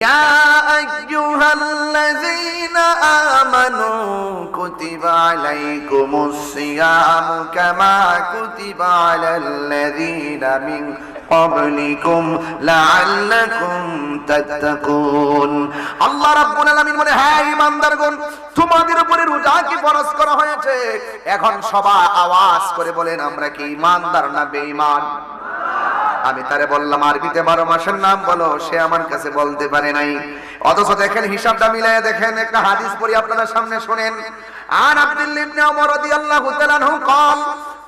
يا أيها الذين آمنوا كتب عليكم الصيام كما كتب على الذين من قبلكم لعلكم تتقون আল্লাহ রাব্বুল আলামিন বলে হ্যাঁ ইমানদারগণ তোমাদের উপরে রোজা কি ফরজ করা হয়েছে এখন সবাই আওয়াজ করে বলেন আমরা কি ইমানদার না বেঈমান আমি তারে বললাম, আরবিতে বারো মাসের নাম বলো। সে আমার কাছে বলতে পারে নাই। অথচ দেখেন, হিসাবটা মিলাই দেখেন, একটা হাদিস পড়ি আপনাদের সামনে শোনেন। আর আব্দুল্লাহ ইবনে ওমর রাদিয়াল্লাহু তাআলা আনহু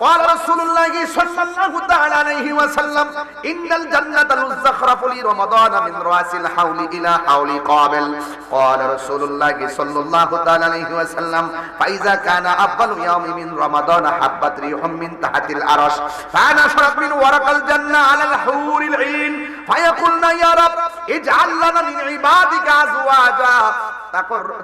قال رسول الله صلى الله تعالى عليه وسلم إن الجنة الزخرف لرمضان من رأس الحول إلى حول قابل. قال رسول الله صلى الله تعالى عليه وسلم فإذا كان اول يوم من رمضان حبت ريح من تحت العرش فنشرت من ورق الجنة على الحور العين فيقولن يا رب اجعل لنا من عبادك أزواجا.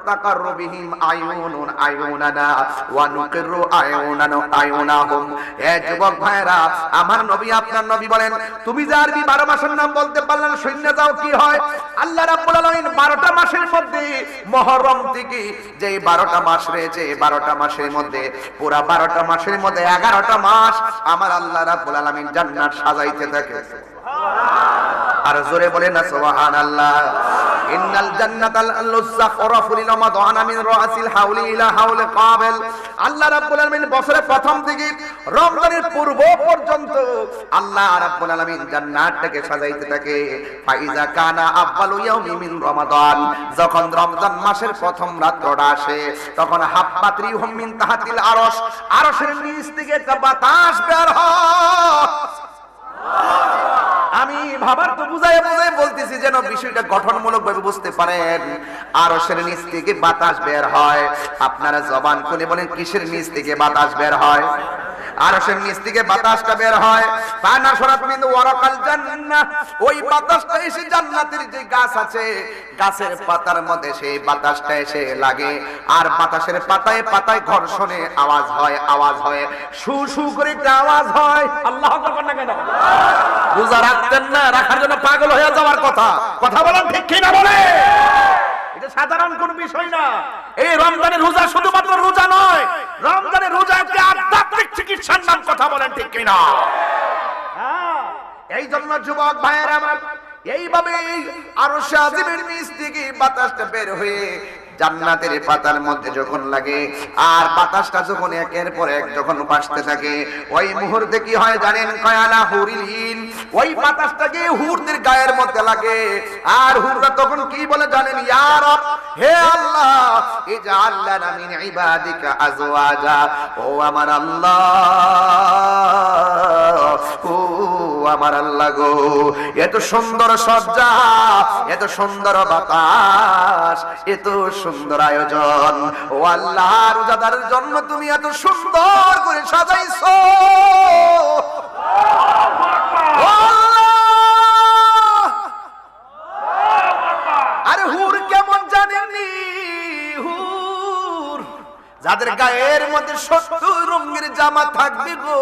তাকাররুবিহিম আয়ুনুন আয়ুনানা, ওয়া নুকিরু আয়ুনান আয়ুনাহুম। এ যুবক ভাইরা আমার নবী আপনার নবী বলেন, তুমি যে আরবি 12 মাসের নাম বলতে পারলে যাও, কি হয়? আল্লাহ রাব্বুল আলামিন 12টা মাসের মধ্যে মুহররম থেকে যে 12টা মাস রয়েছে 12টা মাসের মধ্যে, পুরা 12টা মাসের মধ্যে 11টা মাস আমার আল্লাহ রাব্বুল আলামিন জান্নাত সাজাইতে থাকে। সুবহানাল্লাহ আর জোরে বলেন না, সুবহানাল্লাহ। ইন্নাল জান্নাতাল মিন রাসিল হাউলি ইলা কাবিল। আল্লাহ রাব্বুল আলামিন বছরের প্রথম রমজানের পূর্ব পর্যন্ত আল্লাহ রাব্বুল আলামিন জান্নাতটাকে সাজাইতে থাকে। ফাইজা কানা ইয়াউমি মিন রমাদান। যখন রমজান মাসের প্রথম রাত্রটা আসে, তখন হাব্বাত্রি হুম মিন তাহাতিল আরশ। আরশের নিচ থেকে একটা বাতাস বের হয়। আমি ভাবার তো বুঝাই বুঝাই বলতেছি যেন বিষয়টা গঠনমূলক ভাবে বুঝতে পারেন। আর সের নিচ থেকে বাতাস বের হয়। আপনারা জবান খুলে বলেন, কিসের নিচ থেকে বাতাস বের হয়? আর সের নিচ থেকে বাতাসটা বের হয়। পানা সরাত মিন ওয়ারাকাল জান্নাহ। ওই বাতাসটা এসে জান্নাতের যে গাছ আছে, গাছের পাতার মধ্যে সেই বাতাসটা এসে লাগে। আর বাতাসের পাতায় পাতায় ঘর্ষণে আওয়াজ হয় আওয়াজ হয়। সু সু করে একটা আওয়াজ হয়। আল্লাহ আকবার না কেন? রোজা রাখতেন না, রাখার জন্য পাগল হয়ে যাওয়ার কথা। কথা বলেন ঠিক কি না বলে? এটা সাধারণ কোন বিষয় না। এই রমজানের রোজা শুধুমাত্র রোজা নয়, রমজানের রোজা চিকিৎসার নাম কথা বলেন ঠিক কিনা? হ্যাঁ, এই জন্য যুবক ভাইয়ের আমার এইভাবে আরও সাজিমের নিচ থেকে বাতাসটা বের হয়ে জান্নাতের পাতার মধ্যে যখন লাগে আর বাতাসটা যখন একের পর এক যখন বাসতে থাকে ওই মুহূর্তে কি হয় জানেন? কয়ালা হুরিলিন। ওই বাতাসটা গিয়ে হুরদের গায়ের মধ্যে লাগে। আর হুররা তখন কি বলে জানেন? ইয়া হে আল্লাহ ইজআল লানা মিন আজওয়াজা। ও আমার আল্লাহ, ও আমার আল্লাহ গো, এত সুন্দর সজ্জা, এত সুন্দর বাতাস, এত সুন্দর আয়োজন। ও আল্লাহ, রোজাদারের জন্য তুমি এত সুন্দর করে সাজাইছো। যাদের গায়ের মধ্যে সত্তর রঙের জামা থাকবে গো।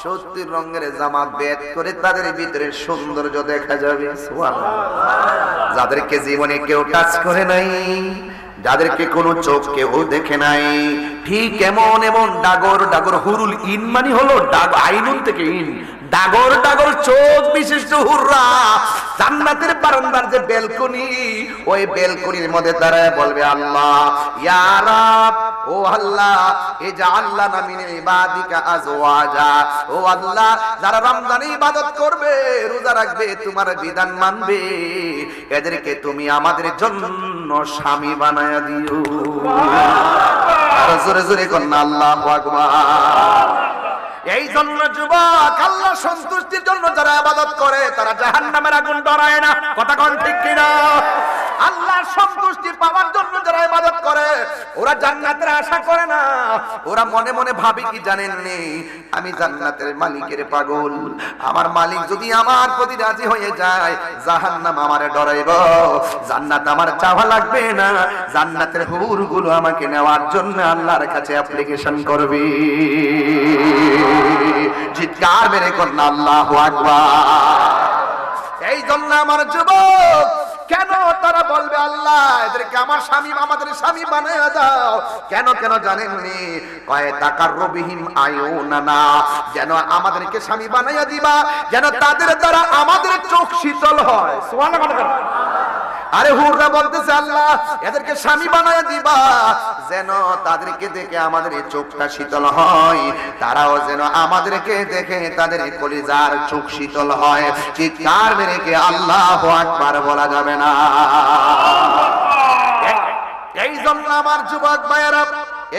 সত্তর রঙের জামা বেদ করে তাদের ভিতরে সৌন্দর্য দেখা যাবে। যাদেরকে জীবনে কেউ টাচ করে নাই যাদেরকে কোনো চোখ কেউ দেখে নাই ঠিক এমন এমন ডাগর ডাগর হুরুল ইন মানে হলো ডাগ আইনুন থেকে ইন। ডাগর ডাগর চোখ বিশিষ্ট হুররা। জান্নাতের বারান্দার যে বেলকনি ওই বেলকনির মধ্যে তারা বলবে আল্লাহ ইয়া রাব ও আল্লাহ এ যা আল্লাহ নামিনে ইবাদিকা আজওয়াজা। ও আল্লাহ, যারা রমজানে ইবাদত করবে, রোজা রাখবে, তোমার বিধান মানবে। এদেরকে তুমি আমাদের জন্য স্বামী বানায়া দিও। আর জোরে জোরে কন্যা, আল্লাহ আকবার। এই জন্য যুবক আল্লাহ সন্তুষ্টির জন্য যারা আবাদত করে, তারা জাহান্নামের আগুন ডরায় না। কথা কোন ঠিক কিনা? আল্লাহ সন্তুষ্টি পাওয়ার জন্য যারা ইবাদত করে, ওরা জান্নাতের আশা করে না। ওরা মনে মনে ভাবে কি জানেন নি? আমি জান্নাতের মালিকের পাগল। আমার মালিক যদি আমার প্রতি রাজি হয়ে যায়, জাহান্নাম আমারে ডরাইব। জান্নাত আমার চাওয়া লাগবে না। জান্নাতের হুরগুলো আমাকে নেওয়ার জন্য আল্লাহর কাছে অ্যাপ্লিকেশন করবে। চিৎকার মেরে কন্যা আল্লাহ এই জন্য আমার যুবক, কেন তারা বলবে, আল্লাহ, এদেরকে আমার স্বামী, আমাদের স্বামী দাও। কেন কেন জানেননি? কয়ে টাকার রবিহীন আয়ু না যেন আমাদেরকে স্বামী বানাইয়া দিবা, যেন তাদের দ্বারা আমাদের চোখ শীতল হয়। আরে হুররা বলতেছে আল্লাহ, এদেরকে স্বামী বানায় দিবা। যেন তাদেরকে দেখে আমাদের চোখটা শীতল হয়, তারাও যেন আমাদেরকে দেখে তাদের কলিজার চোখ শীতল হয়। চিৎকার মেরে কে আল্লাহ আকবার বলা যাবে না। এই জন্য আমার যুবক ভাইয়েরা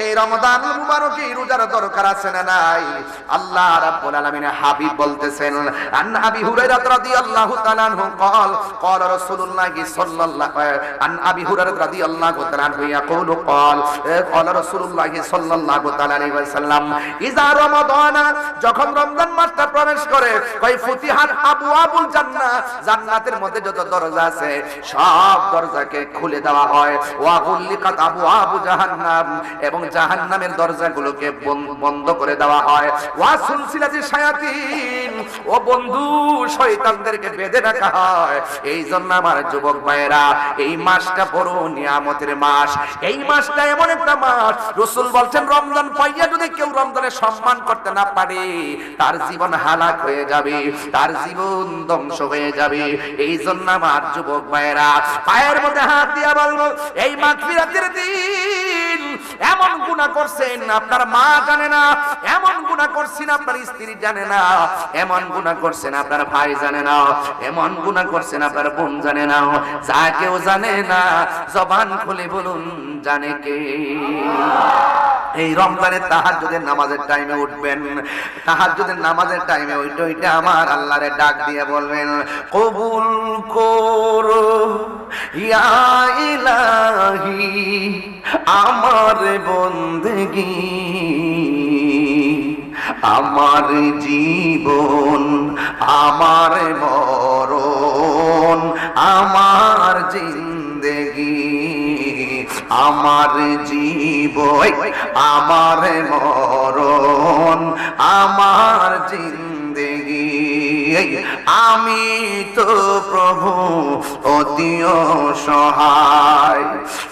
এই রমদান মুবারকে রোজার দরকার আছে না নাই আল্লাহ রাব্বুল আলামিন হাবিব বলতেছেন আন আবি হুরায়রা রাদিয়াল্লাহু তাআলা আনহু قال قال رسول الله صلى الله عن ابي هريره رضي الله تعالى عنه يقول قال قال رسول الله صلى الله تعالى عليه وسلم اذا رمضان যখন রমজান মাসটা প্রবেশ করে কই ফুতিহান আবু আবুল জান্নাত জান্নাতের মধ্যে যত দরজা আছে সব দরজাকে খুলে দেওয়া হয় ওয়া গুল্লিকাত আবু আবু জাহান্নাম এবং জাহান্নামের দরজাগুলোকে বন- বন্ধ করে দেওয়া হয়। ওয়া সুলসিলাতি শায়াতিন। ও বন্ধু, শয়তানদেরকে বেঁধে রাখা হয়। এই জন্য আমার যুবক ভাইয়েরা, এই মাসটা বড় নিয়ামতের মাস। এই মাসটা এমন একটা মাস। রসুল বলছেন, রমজান পাইয়া যদি কেউ রমজানের সম্মান করতে না পারে, তার জীবন হালাক হয়ে যাবে, তার জীবন ধ্বংস হয়ে যাবে। এই জন্য আমার যুবক ভাইয়েরা, পায়ের মধ্যে হাত দিয়া বলব, এই মাগফিরাতের দিন এমন গুনাহ করছেন, আপনার মা জানে না। এমন গুনাহ করছেন, আপনার স্ত্রী জানে না। এমন গুনাহ করছেন, আপনার ভাই জানে না। এমন গুনাহ করছেন, আপনার বোন জানে না। যা কেউ জানে না, জবান খুলে বলুন, জানে কে? এই রমজানের তাহাজ্জুদের নামাজের টাইমে উঠবেন। তাহাজ্জুদের নামাজের টাইমে ওইটা ওইটা আমার আল্লাহরে ডাক দিয়ে বলবেন, কবুল করো, ইয়া ইলাহি, আমার বন্দেগী আমার জীবন আমার মরণ আমার জিন্দেগি আমার জীবন আমার মরণ আমার জিন্দেগি। আমি তো প্রভু অতি সহায়।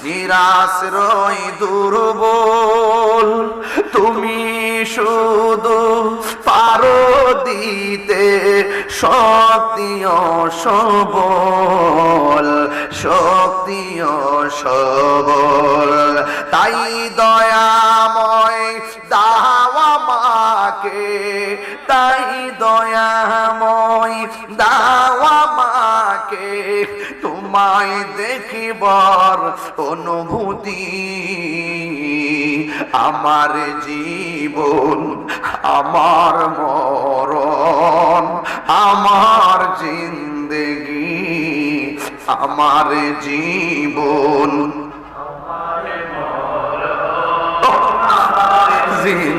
নিরাশ রই দুর্বল, তুমি শুধু পারো দিতে ও সবল ও সবল। তাই দয়াময় দাওয়া মাকে তাই দয়াময় দাওয়া মাকে তোমায় দেখিবার অনুভূতি। আমার জীবন আমার মরণ আমার জিন্দেগি আমার জীবন। জিন্দেগি।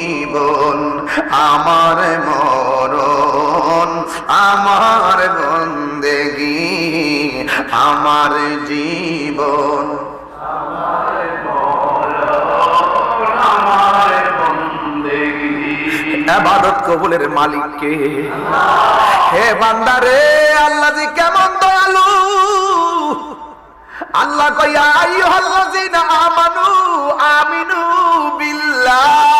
জীবন আমার মরণ, আমার বন্দেগি, আমার জীবন। আবাদত কবুলের মালিককে। হে বান্দারে আল্লাহ জি কেমন দয়ালু। আল্লাহ কইয়া, আইয়ুহাল্লাযিনা আমানু আমিনু বিল্লাহ।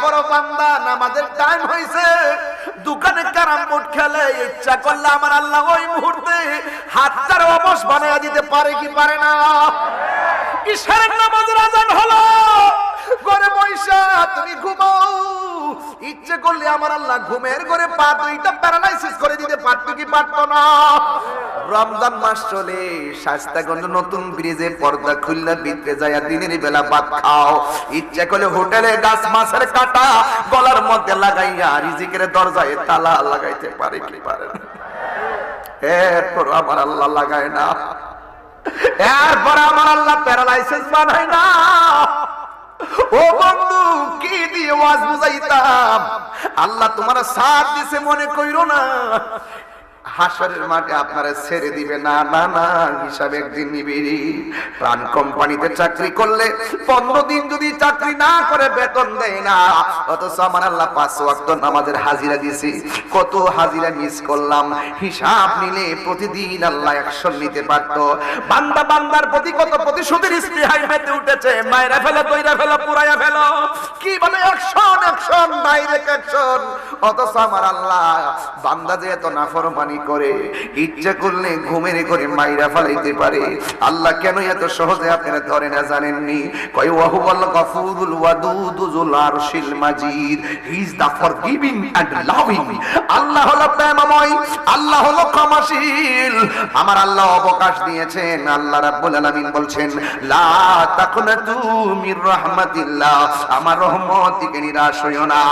এরপর বান্দা, নামাজের টাইম হয়েছে দোকানে ক্যারাম বোর্ড খেলে, ইচ্ছা করলে আমার আল্লাহ ওই মুহূর্তে হাতটার অবশ বানিয়ে দিতে পারে কি পারে না। ইশারের নামাজের আজান হলো। ঘরে বৈশা, তুমি ঘুমাও। ইচ্ছে করলে আমার আল্লাহ ঘুমের ঘরে পা দুইটা প্যারালাইসিস করে দিতে পারতো কি পারতো না। রমজান মাস চলে শাস্তাগঞ্জ নতুন ব্রিজে পর্দা খুললে ভিতরে যায় দিনের বেলা ভাত খাও। ইচ্ছা করলে হোটেলে গাছ মাছের কাটা গলার মধ্যে লাগাইয়া রিজিকের দরজায় তালা লাগাইতে পারে কি পারে এরপর আমার আল্লাহ লাগায় না। এরপর আমার আল্লাহ প্যারালাইসিস বানায় না। ও বন্ধু, কি দিয়ে ওয়াজ বুঝাইতাম? আল্লাহ তোমার সাথ দিছে মনে কইরো না। হাসরের মাঠে আপনারা ছেড়ে দিবে। না না না, হিসাবে একদিন নিবিড়ি প্রাণ কোম্পানিতে চাকরি করলে পনেরো দিন যদি চাকরি না করে বেতন দেয় না। অথচ আমার আল্লাহ পাঁচ ওয়াক্ত নামাজের হাজিরা দিছি কত হাজিরা মিস করলাম। হিসাব নিলে প্রতিদিন আল্লাহ অ্যাকশন নিতে পারত। বান্দা বান্দার প্রতি কত প্রতিশোধের স্পৃহায় মেতে উঠেছে। মায়েরা ফেলে, তৈরা ফেলো, পুরাইয়া ফেলো। কি বলে অ্যাকশন অ্যাকশন ডাইরেক্ট অ্যাকশন অথচ আমার আল্লাহ বান্দা যে এত নাফরমানি করে। ইচ্ছা করলে ঘুমের করে মাইরা ফেলাইতে পারে। আল্লাহ কেন এত সহজে আপনারা ধরে না জানেননি? কয় ওয়াহু বল গফুরুল ওয়াদুদুল আরশিল মাজিদ। He is the forgiving and loving Allah হলো প্রেমময়, আল্লাহ হলো ক্ষমাশীল। আমার আল্লাহ অবকাশ দিয়েছেন। আল্লাহ রাব্বুল আলামিন বলছেন, লা তাকুনাতু মির রাহমাতিল্লাহ। আমার রহমত থেকে নিরাশ হইও না।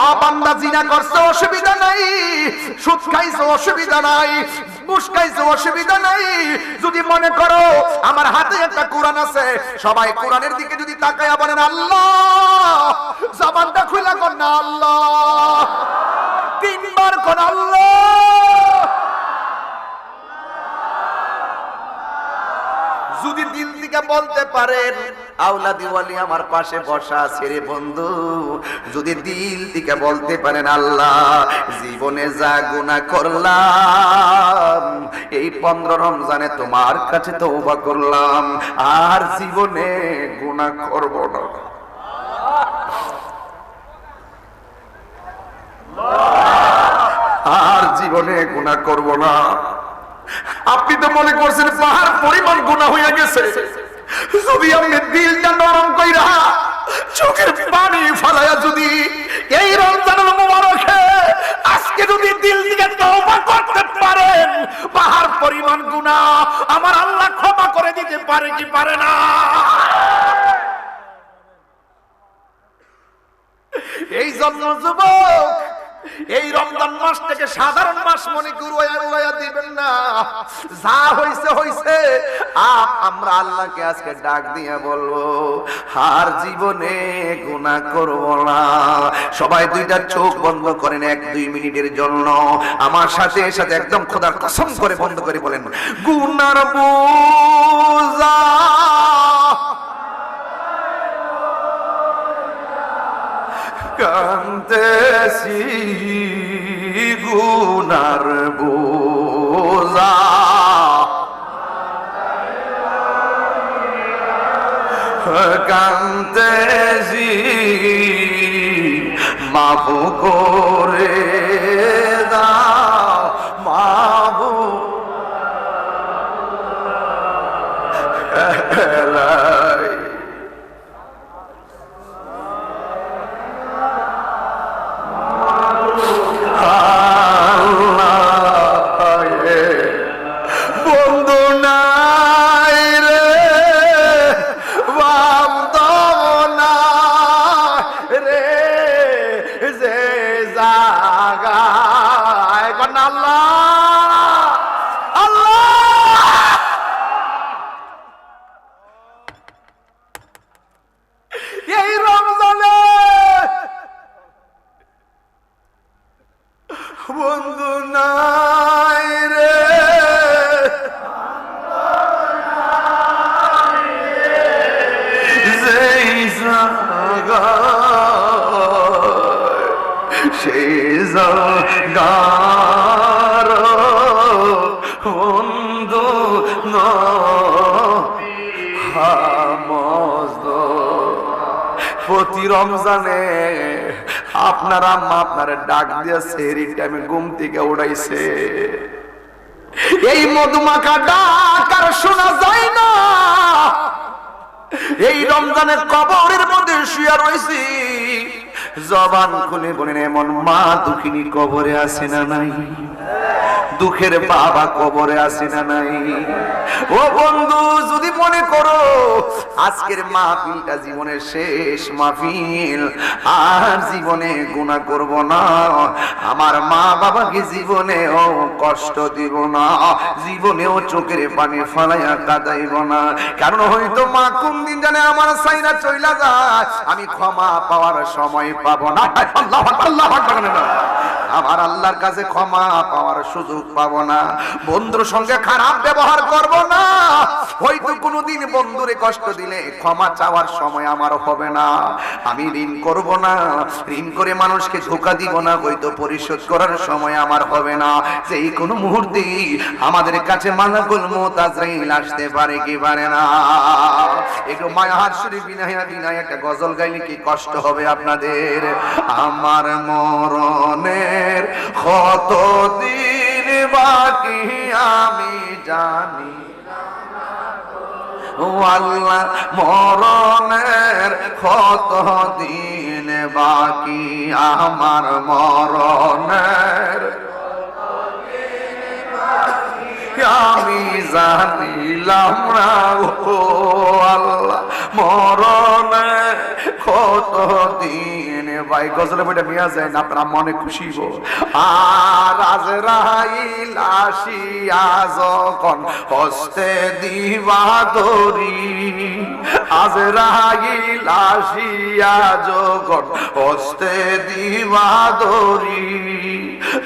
ও বান্দা, জিনা করছ, অসুবিধা নাই। সুদ খাইছো, অসুবিধা নাই। ঘুষ খাইছো অসুবিধা নাই। যদি মনে করো, আমার হাতে একটা কোরআন আছে। সবাই কোরআনের দিকে যদি তাকায়া বলেন, আল্লাহ! জবানটা খুলা কর না, আল্লাহ! তিনবার কর আল্লাহ! যদি দিল থেকে বলতে পারেন আউলা দিওয়ালি আমার পাশে বসা ছেড়ে বন্ধু। যদি দিল থেকে বলতে পারেন, আল্লাহ, জীবনে যা গুনাহ করলাম, এই পনেরো রমজানে তোমার কাছে তওবা করলাম, আর জীবনে গুনাহ করব না। আর জীবনে গুনাহ করব না। আপনি তো মনে করছেন পাহাড় পরিমাণ গুণা হইয়া গেছে। যদি আপনি দিলটা নরম কইরা চোখের পানি ফালাইয়া যদি এই রমজানের মোবারকে আজকে যদি দিল থেকে তওবা করতে পারেন পাহাড় পরিমাণ গুনাহ আমার আল্লাহ ক্ষমা করে দিতে পারে কি পারে না? এই জন্য যুবক এই রমজান মাস থেকে সাধারণ মাস মনে উড়াইয়া দিবেন না। যা হইছে হইছে। আমরা আল্লাহকে আজকে ডাক দিয়ে বলব, আর জীবনে গুনাহ করব না। সবাই দুইটা চোখ বন্ধ করেন, এক দুই মিনিটের জন্য। আমার সাথে সাথে একদম খোদার কসম করে বন্ধ করে বলেন, গুনার বোঝা কান্তেছি গুনার বোঝা। কান্তেছি মাফ করে বন্ধু প্রতি রমজানে আপনার আম্মা আপনার ডাক দিয়ে সেহরির টাইমে ঘুম থেকে উড়াইছে। এই মধুমাখা ডাক আর শোনা যায় না। এই রমজানের কবরের মধ্যে শুয়ে রয়েছি জবান খুলে বলেন, এমন মা দুঃখিনী কবরে আছে না নাই? দুঃখের বাবা কবরে আসি না নাই? ও বন্ধু, যদি মনে করো আজকের মাহফিলটা জীবনের শেষ মাহফিল, আর জীবনে গুণা করব না। আমার মা বাবাকে জীবনেও কষ্ট দিব না, জীবনেও চোখের পানি ফালাইয়া কাঁদাইব না। কারণ হয়তো মা কোন দিন জানে আমার সাইরা চইলা যায়, আমি ক্ষমা পাওয়ার সময় পাবো না। আল্লাহ আল্লাহ আমার আল্লাহর কাছে ক্ষমা পাওয়ার সুযোগ পাবো না। বন্ধুর সঙ্গে খারাপ ব্যবহার করব না। হয়তো কোনোদিন বন্ধুরে কষ্ট দিলে ক্ষমা চাওয়ার সময় আমার হবে না। আমি ঋণ করব না। ঋণ করে মানুষকে ধোকা দিব না। হয়তো পরিশোধ করার সময় আমার হবে না। এই কোনো মুহূর্তে আমাদের কাছে মালাকুল মোতাজরাইল আসতে পারে কি পারে না। শরীফ একটা গজল গাইলে কি কষ্ট হবে আপনাদের? আমার মরণের কত দিন বাকি আমি জানি। আল্লাহ মরণের কত দিন বাকি আমার মরণের আমি জানিলাম না, ও আল্লাহ, মরণে কত দিন ভাই, গজলে বইটা নিয়ে যায় না, আপনার মনে খুশি গো আর আজ রাইল আসিয়া যখন হস্তে দিবা দরি আজ রাইল আসিয়া যখন হস্তে দিবা দরি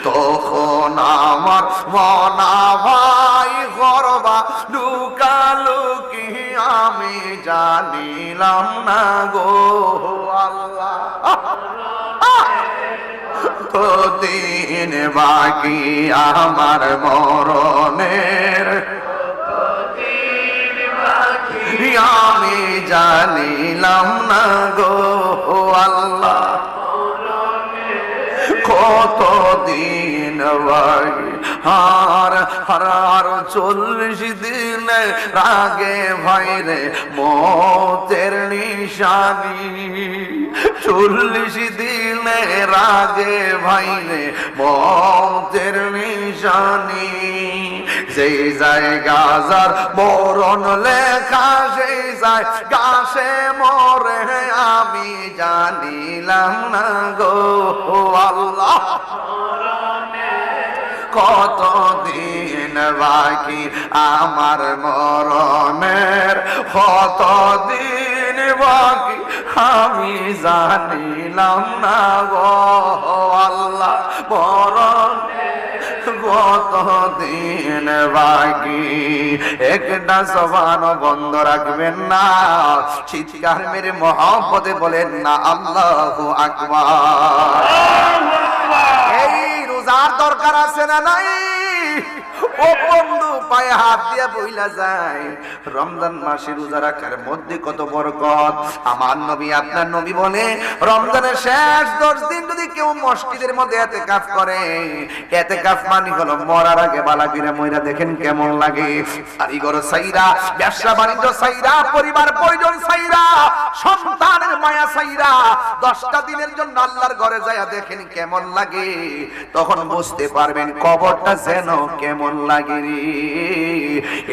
তখন আমার মনা ভাই গরবা লুকালুকি আমি জানিলাম না গো আল্লাহ। দিন বাকি আমার মরণের? আমি জানিলাম না গো আল্লাহ। কত দিন ভাই হার হার চল্লিশ দিন রাগে ভাই রে, মতের নিশানি। চল্লিশ দিন রাগে ভাই রে, মতের নিশানি। সেই জায়গা যার মরণ লেখা সেই যায় গাছে মরে, আমি জানিলাম না গো আল্লাহ। কত দিন বাকি আমার মরণের? কত দিন বাকি আমি জানিলাম না গো আল্লাহ। মরণ কত দিন বাকি? একটা জবান বন্ধ রাখবেন না। চিৎকার মেরে মহব্বতে বলেন না আল্লাহ আকবার। এই রোজার দরকার আছে না নাই? ও বন্ধু পায়ে হাত দিয়ে বইলা যায়, রমজান মাসে রোজা রাখার মধ্যে কত বরকত। আমার নবী, আপনার নবী বলে, রমজানের শেষ দশ দিন যদি কেউ মসজিদের মধ্যে এতে কাফ করে এতে কাফ মানে হলো মরার আগে বালাগিরা ময়রা দেখেন কেমন লাগে। কারিগর সাইরা, ব্যবসা বাণিজ্য সাইরা, পরিবার পরিজন সাইরা, সন্তানের মায়া সাইরা, দশটা দিনের জন্য আল্লাহর ঘরে যায় দেখেন কেমন লাগে। তখন বুঝতে পারবেন কবরটা যেন কেমন লাগে রে।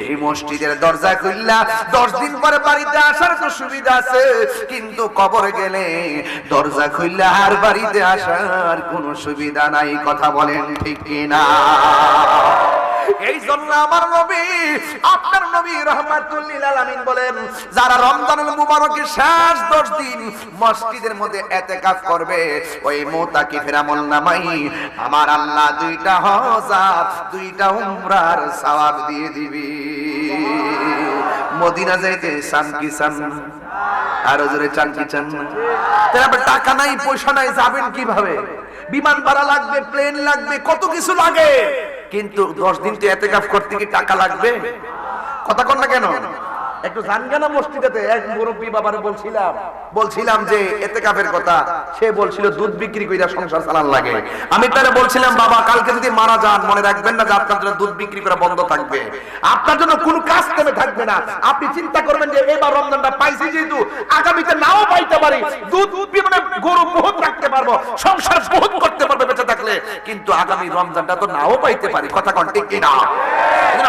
এই মসজিদের দরজা খুললা, দশ দিন পরে বাড়িতে আসার তো সুবিধা আছে। কিন্তু কবর গেলে দরজা খুললা আর বাড়িতে আসার কোনো সুবিধা নাই, কথা বলেন ঠিক কিনা? এই জন্য আমার নবী, আপনার নবী রহমাতুল্লিল আলামিন বলেন, যারা রমজানুল মুবারকের শেষ 10 দিন মসজিদের মধ্যে ইতিকাফ করবে, ওই মুতাকিফের আমল নামাই আমার আল্লাহ দুইটা হজাত দুইটা উমরার সওয়াব দিয়ে দিবি। মদিনা যাইতে চান কি চান? আরও জোরে চান কি চান? তারপর টাকা নাই, পয়সা নাই, যাবেন কীভাবে? বিমান ভাড়া লাগবে, প্লেন লাগবে, কত কিছু লাগে? কিন্তু দশ দিন তো এতে করতে কি টাকা লাগবে? কথা কন না কেন? একটু জানগানা মসজিদেতে এক মুরব্বী বাবারে বলছিলাম বলছিলাম যে এতে কাফের কথা, সে বলছিল, দুধ বিক্রি কইরা সংসার চালান লাগে। আমি তারে বলছিলাম, বাবা, কালকে যদি মারা যান, মনে রাখবেন না যে আপনার জন্য দুধ বিক্রি করা বন্ধ থাকবে। আপনার জন্য কোন কাজ থেমে থাকবে না। আপনি চিন্তা করবেন যে, এবার রমজানটা পাইছি যেহেতু, আগামীতে নাও পাইতে পারি। দুধ মানে গরু বহুত রাখতে পারব, সংসার বহুত করতে পারবে বেঁচে থাকলে। কিন্তু আগামী রমজানটা তো নাও পাইতে পারি। কথা কন ঠিক কিনা?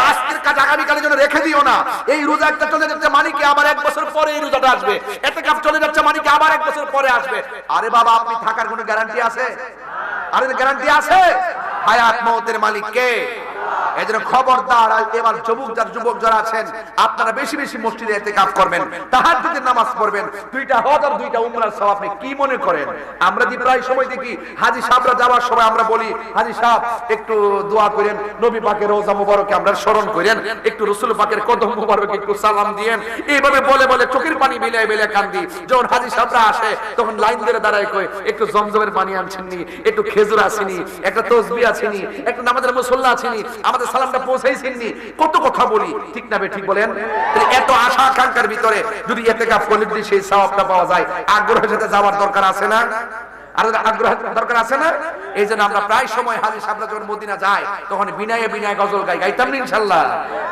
আজকের কাজ আগামীকালের জন্য রেখে দিও না। এই রোজা একটা চলে যাচ্ছে মানিকে আবার এক বছর পরে এই রোজাটা আসবে। এতে কাপ চলে যাচ্ছে মানিকে আবার এক বছর পরে আসবে। আরে বাবা, আপনি থাকার কোনো গ্যারান্টি আছে? আরে গ্যারান্টি আছে? হায়াত মৌতের মালিক কে আমরা বলি, হাজি একটু দোয়া করেন, নবী পাকের রোজা আমরা স্মরণ করেন, একটু রসুল পাকের কদম মুবারকে একটু সালাম দিয়েন, এইভাবে বলে বলে চোখের পানি বিলাই বিলাই কান্দি, যখন হাজি সাহেবরা আসে, তখন লাইন ধরে দাঁড়ায় কই একটু জমজমের পানি আনছেননি, একটু খেজুর আসেনি, একটা তসবি আসেনি, একটা নামাজের মুসল্লা আসেনি আমাদের সালামটা পৌঁছাইছেননি। কত কথা বলি, ঠিক না ঠিক বলেন? এত আশা আকাঙ্ক্ষার ভিতরে যদি এতে কাপ করলে যদি সেই স্বভাবটা পাওয়া যায়, আগ্রহের সাথে যাওয়ার দরকার আছে না? আমরা প্রায় সময় হাজির সাহেবরা যখন মদিনা যায়, তখন বিনায় বিনায় গজল গাই, গাইতাম না ইনশাল্লাহ।